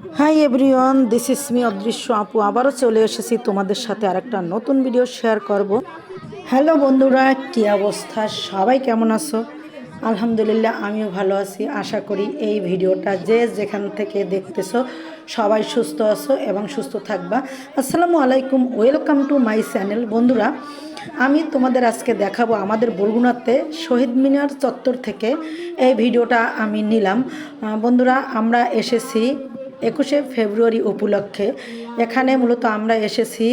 Hi everyone this is me অদৃশ্য আপু আবারও চলে এসেছি তোমাদের সাথে আরেকটা নতুন ভিডিও শেয়ার করব। হ্যালো বন্ধুরা, কী অবস্থা? সবাই কেমন আছো? আলহামদুলিল্লাহ, আমিও ভালো আছি। আশা করি এই ভিডিওটা যে যেখান থেকে দেখতেছো, সবাই সুস্থ আছো এবং সুস্থ থাকবা। আসসালামু আলাইকুম ওয়েলকাম টু মাই চ্যানেল বন্ধুরা, আমি তোমাদের আজকে দেখাবো আমাদের বরগুনাতে শহীদ মিনার চত্বর থেকে এই ভিডিওটা আমি নিলাম। বন্ধুরা, আমরা এসেছি একুশে ফেব্রুয়ারি উপলক্ষে এখানে মূলত আমরা এসেছি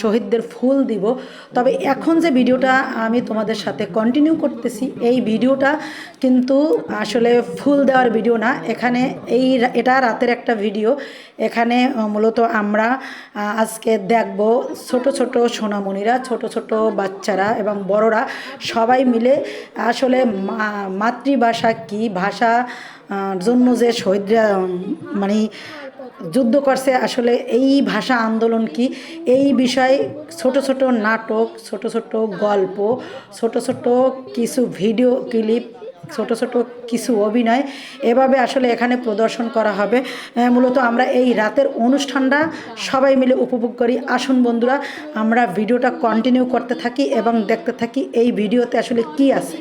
শহীদদের ফুল দিব। তবে এখন যে ভিডিওটা আমি তোমাদের সাথে কন্টিনিউ করতেছি, এই ভিডিওটা কিন্তু আসলে ফুল দেওয়ার ভিডিও না। এখানে এই এটা রাতের একটা ভিডিও। এখানে মূলত আমরা আজকে দেখব ছোট ছোট সোনামণিরা, ছোট ছোট বাচ্চারা এবং বড়রা সবাই মিলে আসলে মাতৃভাষা কি, ভাষা জন্য যে শহীদরা মানে যুদ্ধ করছে, আসলে এই ভাষা আন্দোলন কি? এই বিষয়ে ছোট ছোট নাটক, ছোট ছোট গল্প, ছোট ছোট কিছু ভিডিও ক্লিপ, ছোট ছোট কিছু অভিনয়, এভাবে আসলে এখানে প্রদর্শন করা হবে। মূলত আমরা এই রাতের অনুষ্ঠানটা সবাই মিলে উপভোগ করি। আসুন বন্ধুরা, আমরা ভিডিওটা কন্টিনিউ করতে থাকি এবং দেখতে থাকি এই ভিডিওতে আসলে কি আছে।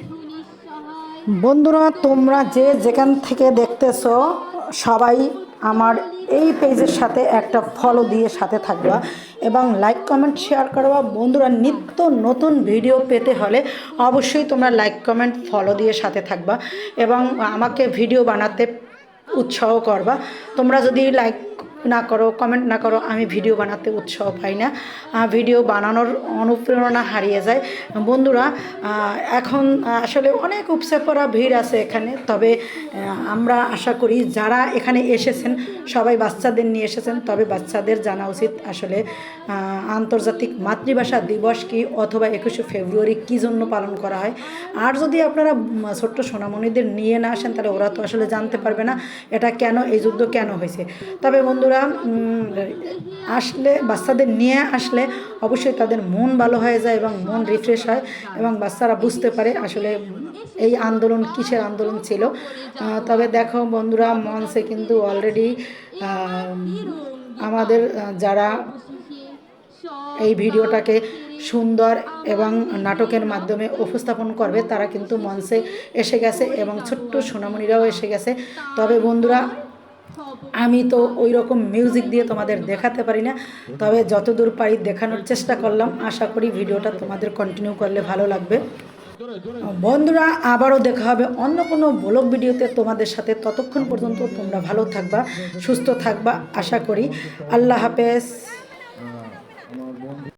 বন্ধুরা, তোমরা যে যেখান থেকে দেখতেছো, সবাই আমার এই পেজের সাথে একটা ফলো দিয়ে সাথে থাকবা এবং লাইক কমেন্ট শেয়ার করবা। বন্ধুরা, নিত্য নতুন ভিডিও পেতে হলে অবশ্যই তোমরা লাইক কমেন্ট ফলো দিয়ে সাথে থাকবা এবং আমাকে ভিডিও বানাতে উৎসাহ করবা। তোমরা যদি লাইক না করো কমেন্ট না করো, আমি ভিডিও বানাতে উৎসাহ পাই না। ভিডিও বানানোর অনুপ্রেরণা হারিয়ে যায়। বন্ধুরা এখন আসলে অনেক উপসে পড়া ভিড় আছে এখানে, তবে আমরা আশা করি যারা এখানে এসেছেন, সবাই বাচ্চাদের নিয়ে এসেছেন, তবে বাচ্চাদের জানা উচিত আসলে আন্তর্জাতিক মাতৃভাষা দিবস কি অথবা একুশে ফেব্রুয়ারি কী জন্য পালন করা হয়। আর যদি আপনারা ছোট্ট সোনামণিদের নিয়ে না আসেন, তাহলে ওরা তো আসলে জানতে পারবে না, এটা কেন, এই যুদ্ধ কেন হয়েছে। তবে বন্ধুরা উম, আসলে বাচ্চাদের নিয়ে আসলে অবশ্যই তাদের মন ভালো হয়ে যায় এবং মন রিফ্রেশ হয় এবং বাচ্চারা বুঝতে পারে আসলে এই আন্দোলন কিসের আন্দোলন ছিল। তবে দেখো বন্ধুরা মঞ্চে কিন্তু অলরেডি আমাদের যারা এই ভিডিওটাকে সুন্দর এবং নাটকের মাধ্যমে উপস্থাপন করবে তারা কিন্তু মঞ্চে এসে গেছে এবং ছোট্ট সোনামণিরাও এসে গেছে। তবে বন্ধুরা আমি তো ওই রকম মিউজিক দিয়ে তোমাদের দেখাতে পারি না, তবে যতদূর পারি দেখানোর চেষ্টা করলাম। আশা করি ভিডিওটা তোমাদের কন্টিনিউ করলে ভালো লাগবে। বন্ধুরা, আবারও দেখা হবে অন্য কোনো ব্লগ ভিডিওতে তোমাদের সাথে। ততক্ষণ পর্যন্ত তোমরা ভালো থাকবা, সুস্থ থাকবা, আশা করি। আল্লাহ হাফেজ।